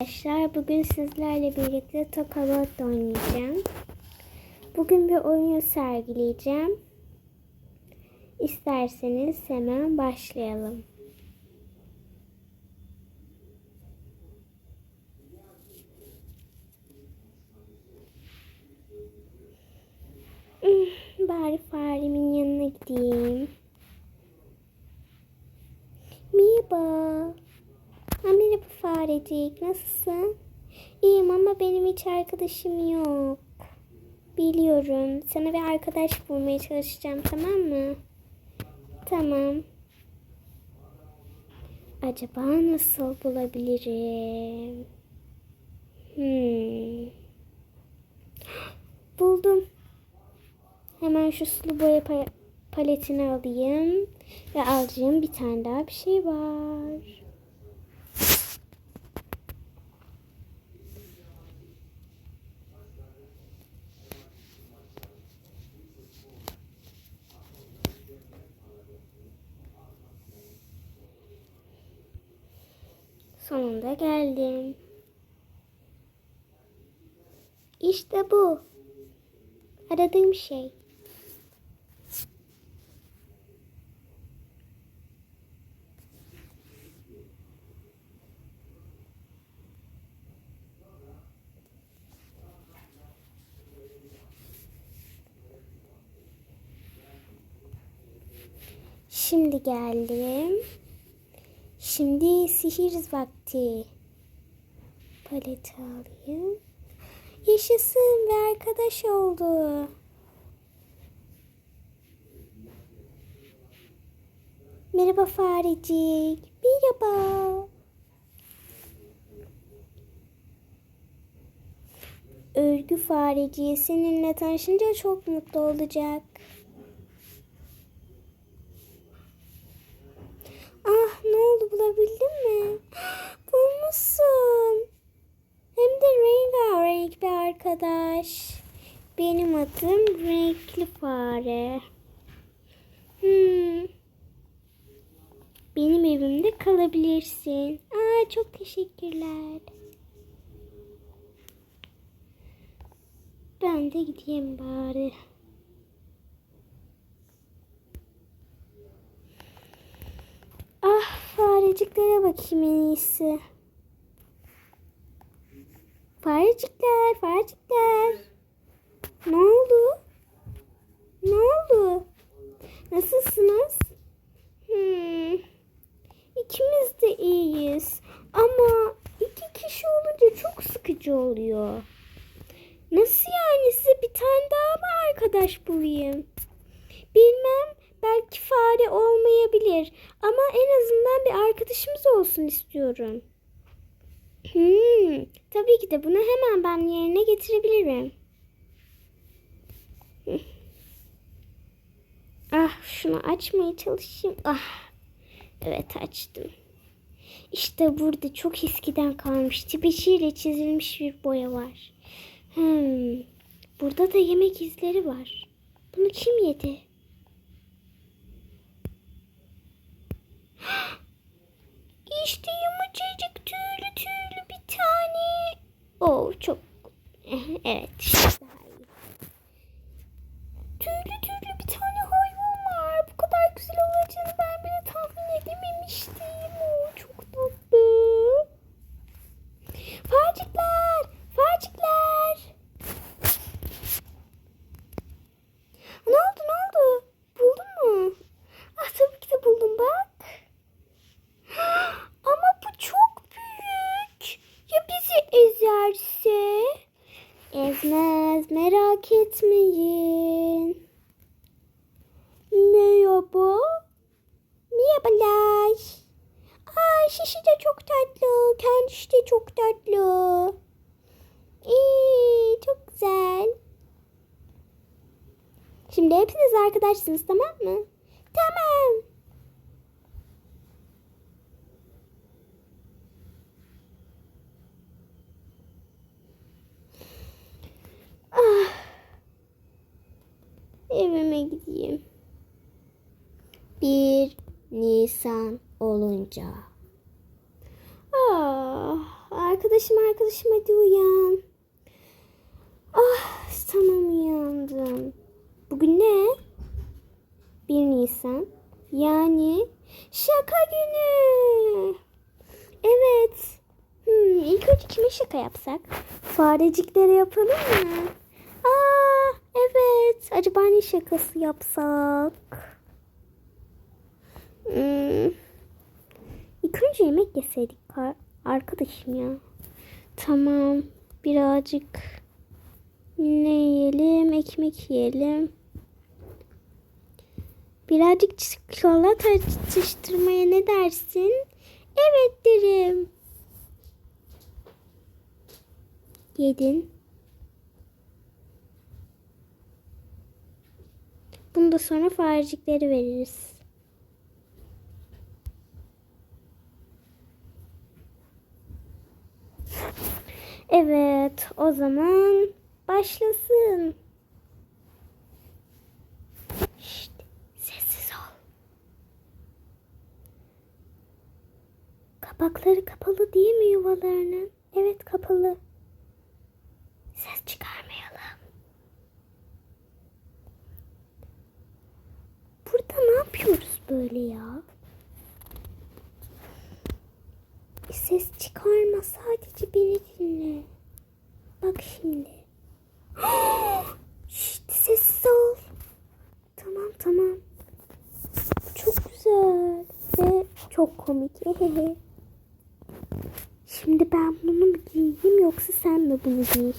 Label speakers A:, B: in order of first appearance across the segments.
A: Arkadaşlar bugün sizlerle birlikte Tokalot oynayacağım. Bugün bir oyun sergileyeceğim. İsterseniz hemen başlayalım. Hmm, Bari faremin yanına gideyim. Merhaba. Ha, merhaba farecik. Nasılsın? İyiyim ama benim hiç arkadaşım yok. Biliyorum. Sana bir arkadaş bulmaya çalışacağım tamam mı? Tamam. Acaba nasıl bulabilirim? Hmm. Buldum. Hemen şu sulu boya pa- paletini alayım. Ve alacağım bir tane daha bir şey var. Sonunda geldim. İşte bu. Aradığım şey. Şimdi geldim. Şimdi sihir vakti. Paleti alayım. Yaşasın ve arkadaş oldu. Merhaba farecik. Merhaba. Örgü fareciye seninle tanışınca çok mutlu olacak. Ah ne oldu bulabildin mi? Bulmuşsun. Hem de rengarenk bir arkadaş. Benim adım Renkli Fare. Hmm. Benim evimde kalabilirsin. Aa çok teşekkürler. Ben de gideyim bari. Ah fareciklere bakayım en iyisi. Farecikler, farecikler. Ne oldu? Ne oldu? Nasılsınız? Hmm. İkimiz de iyiyiz. Ama iki kişi olunca çok sıkıcı oluyor. Nasıl yani size bir tane daha mı arkadaş bulayım? Bilmem belki fare olmayabilir en azından bir arkadaşımız olsun istiyorum. Hmm, tabii ki de bunu hemen ben yerine getirebilirim. Ah şunu açmaya çalışayım. Ah evet açtım. İşte burada çok eskiden kalmış tibişiyle çizilmiş bir boya var. Hmm, burada da yemek izleri var. Bunu kim yedi? İşte yumuşacık tüylü tüylü bir tane. Oh çok. Evet. Tüylü tüylü bir tane hayvan var. Bu kadar güzel olacağını ben bile tahmin edememiştim. Oh, çok tatlı. Farcıklar! Farcıklar! Ne oldu ne oldu? Buldun mu? Ah tabii ki de buldum bak. Ama bu çok büyük. Ya bizi ezerse? Ezmez merak etmeyin. Merhaba. Merhabalar. Aa şişi de çok tatlı. Kendisi de çok tatlı. İyi çok güzel. Şimdi hepiniz arkadaşsınız tamam mı? Tamam. Ah. Evime gideyim. Bir Nisan olunca. Ah, arkadaşım arkadaşım hadi uyan. Ah tamam uyandım. Bugün ne? 1 Nisan. Yani şaka günü. Evet. Hmm, ilk önce kime şaka yapsak? Fareciklere yapalım mı? Aa, evet. Acaba ne şakası yapsak? Hmm. İlk önce yemek yeseydik arkadaşım ya. Tamam. Birazcık ne yiyelim? Ekmek yiyelim. Birazcık çikolata atıştırmaya ne dersin? Evet derim. Yedin. Bunu sonra farecikleri veririz. Evet, o zaman başlasın. Şşt, sessiz ol. Kapakları kapalı değil mi yuvalarının? Evet, kapalı. Ses çıkarmayalım. Burada ne yapıyoruz böyle ya? Ses çıkarma sadece beni dinle. Bak şimdi. Şşt sessiz ol. Tamam tamam. Çok güzel ve çok komik. Şimdi ben bunu mu giyeyim yoksa sen mi bunu giy?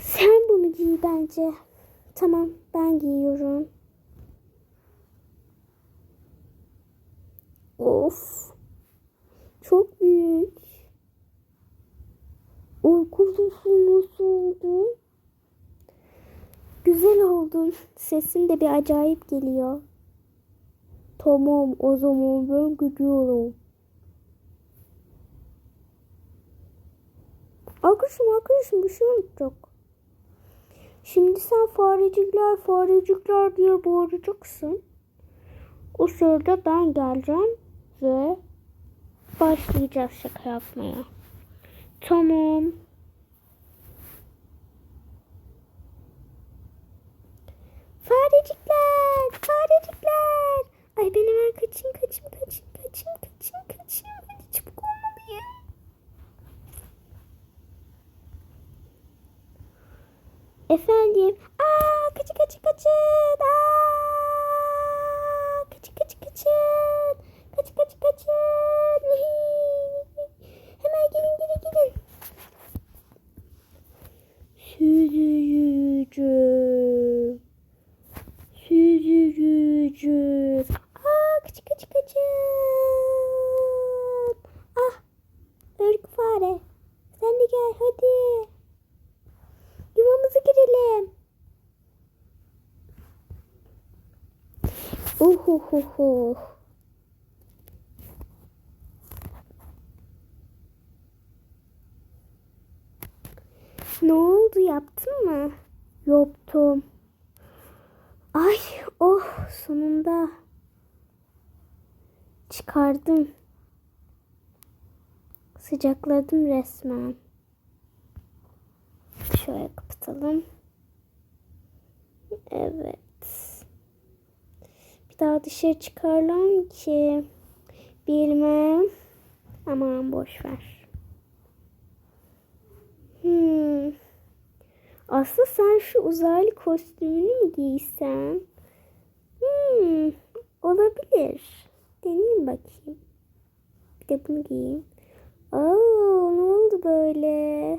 A: Sen bunu giy bence. Tamam ben giyiyorum. Of. Çok büyük. Arkadaşım nasıl oldun? Güzel oldun. Sesin de bir acayip geliyor. Tamam o zaman ben gidiyorum. Arkadaşım arkadaşım bir şey unutacak. Şimdi sen farecikler farecikler diye bağıracaksın. O sırada ben geleceğim ve başlayacağız şaka yapmaya. Tamam. Farecikler, farecikler. Ay benim hemen kaçayım, kaçayım, kaçayım, kaçayım, kaçayım, kaçayım. Hadi çabuk olmalıyım. Efendim. Aa, kaçın, kaçın, kaçın. Aa, kaçın, kaçın. Kaçın, kaçın, kaçın. Hemen gelin, gelin, gelin. Sürüyücü. Sürüyücü. Aa, kaçın, kaçın, kaçın. Ah, örgü fare. Sen de gel, hadi. Yuvamıza girelim. Uhuhuhu. Ne oldu yaptın mı? Yaptım. Ay oh sonunda çıkardım. Sıcakladım resmen. Şöyle kapatalım. Evet. Bir daha dışarı çıkarlar ki. Bilmem. Aman boş ver. Hmm. Aslında sen şu uzaylı kostümünü mü giysen? Hmm. Olabilir. Deneyeyim bakayım. Bir de bunu giyeyim. Oo, ne oldu böyle?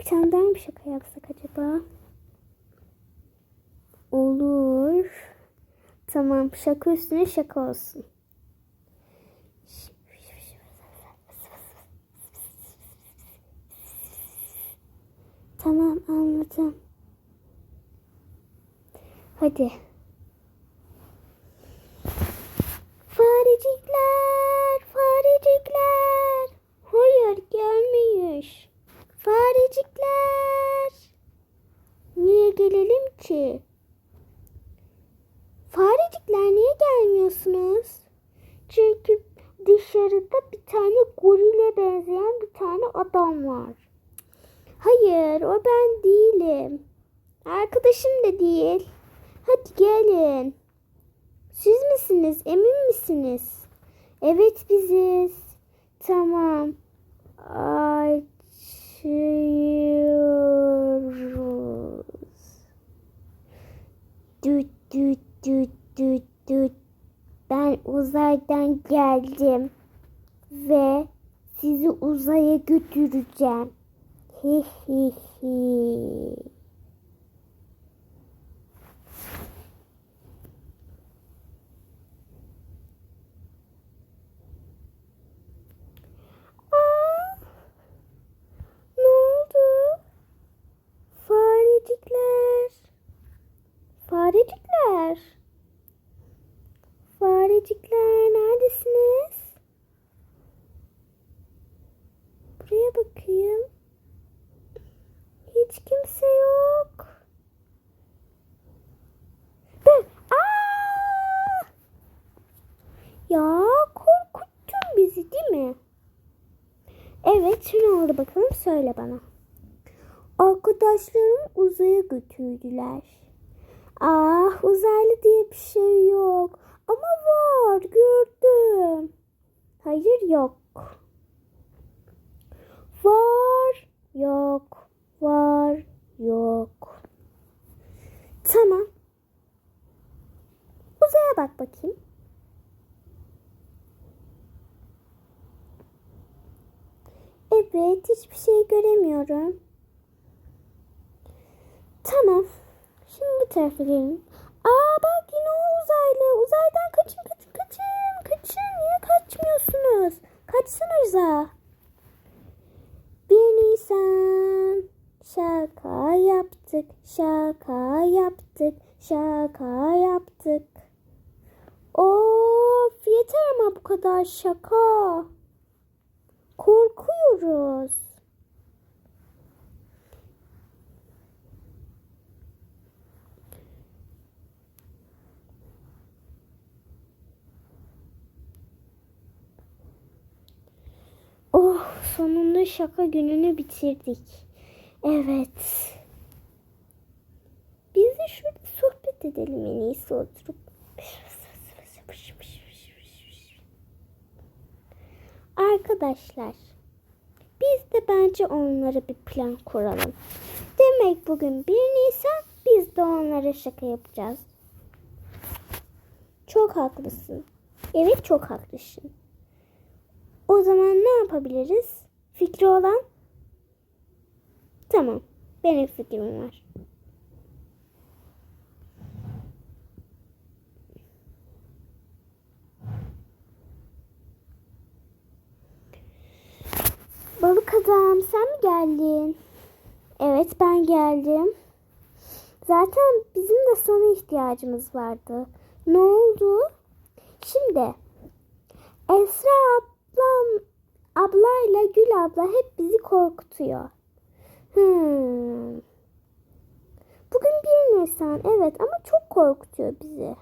A: Bir tane daha mı şaka yapsak acaba? Olur. Tamam şaka üstüne şaka olsun. Tamam anladım. Hadi. Farecikler, farecikler. Hayır gelmiyor. Farecikler. Niye gelelim ki? Farecikler niye gelmiyorsunuz? Çünkü dışarıda bir tane gorile benzeyen bir tane adam var. Hayır o ben değilim. Arkadaşım da değil. Hadi gelin. Siz misiniz? Emin misiniz? Evet biziz. Tamam. Açıyoruz. Düt düt düt düt düt. Ben uzaydan geldim ve sizi uzaya götüreceğim. Hi hi hi. Aa, ne oldu? Farecikler. Farecikler. Farecikler neredesiniz? Buraya bakayım. Hiç kimse yok. Ben. Aa! Ya korkuttun bizi değil mi? Evet, ne oldu bakalım söyle bana. Arkadaşlarım uzaya götürdüler. Ah, uzaylı diye bir şey yok. Ama var, gördüm. Hayır, yok. Var, yok. Var, yok. Tamam. Uzaya bak bakayım. Evet, hiçbir şey göremiyorum. Tamam. Şimdi bu tarafa gelin. Aa bak yine o uzaylı. Uzaydan kaçın, kaçın, kaçın. Kaçın. Niye kaçmıyorsunuz? Kaçsanıza. Bir Nisan. Şaka yaptık, şaka yaptık, şaka yaptık. Of yeter ama bu kadar şaka. Korkuyoruz. Oh sonunda şaka gününü bitirdik. Evet. Biz de şurada sohbet edelim en iyisi oturup. Arkadaşlar, biz de bence onlara bir plan kuralım. Demek bugün 1 Nisan biz de onlara şaka yapacağız. Çok haklısın. Evet çok haklısın. O zaman ne yapabiliriz? Fikri olan? Tamam. Benim fikrim var. Balık adam sen mi geldin? Evet ben geldim. Zaten bizim de sana ihtiyacımız vardı. Ne oldu? Şimdi Esra ablam ablayla Gül abla hep bizi korkutuyor. Hmm. Bugün 1 Nisan evet ama çok korkutuyor bizi.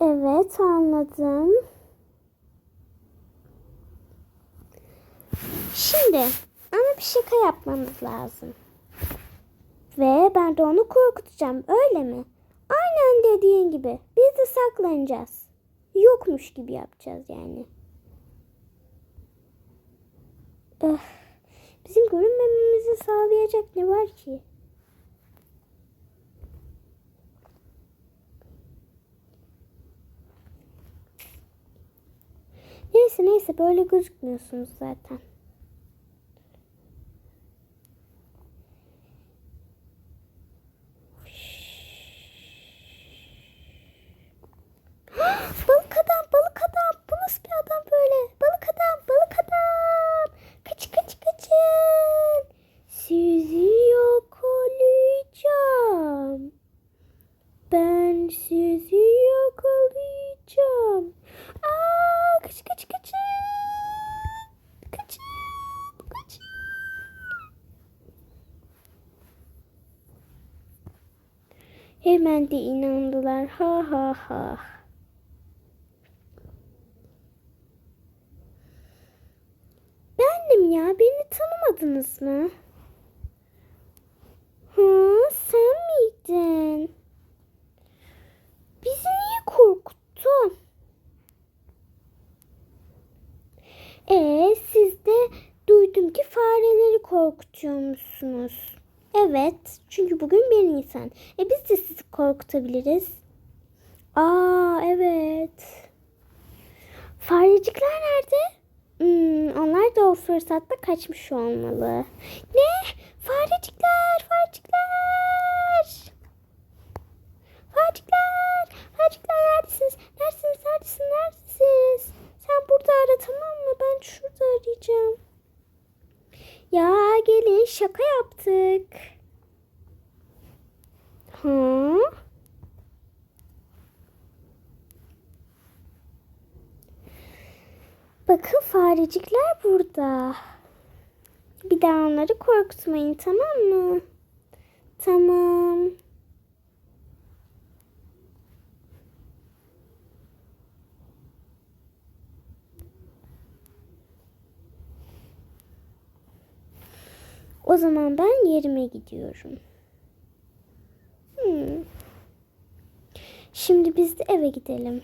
A: Evet anladım. Şimdi ama bir şaka yapmamız lazım. Ve ben de onu korkutacağım öyle mi? Aynen dediğin gibi. Biz de saklanacağız. Yokmuş gibi yapacağız yani. Öf, bizim görünmememizi sağlayacak ne var ki? Neyse neyse böyle gözükmüyorsunuz zaten. Hemen de inandılar. Ha ha ha. Benim ya. Beni tanımadınız mı? Hı, sen miydin? Bizi niye korkuttun? E ee, siz de duydum ki fareleri korkutuyormuşsunuz. Evet, çünkü bugün 1 Nisan. E biz de sizi korkutabiliriz. Aa, evet. Farecikler nerede? Hmm, onlar da o fırsatta kaçmış olmalı. Ne? Farecikler, farecikler. Farecikler, farecikler neredesiniz? Neredesiniz, neredesiniz, neredesiniz? Sen burada ara tamam mı? Ben şurada arayacağım. Ya gelin şaka yaptık. Hı? Bakın farecikler burada. Bir daha onları korkutmayın tamam mı? Tamam. O zaman ben yerime gidiyorum. Hmm. Şimdi biz de eve gidelim.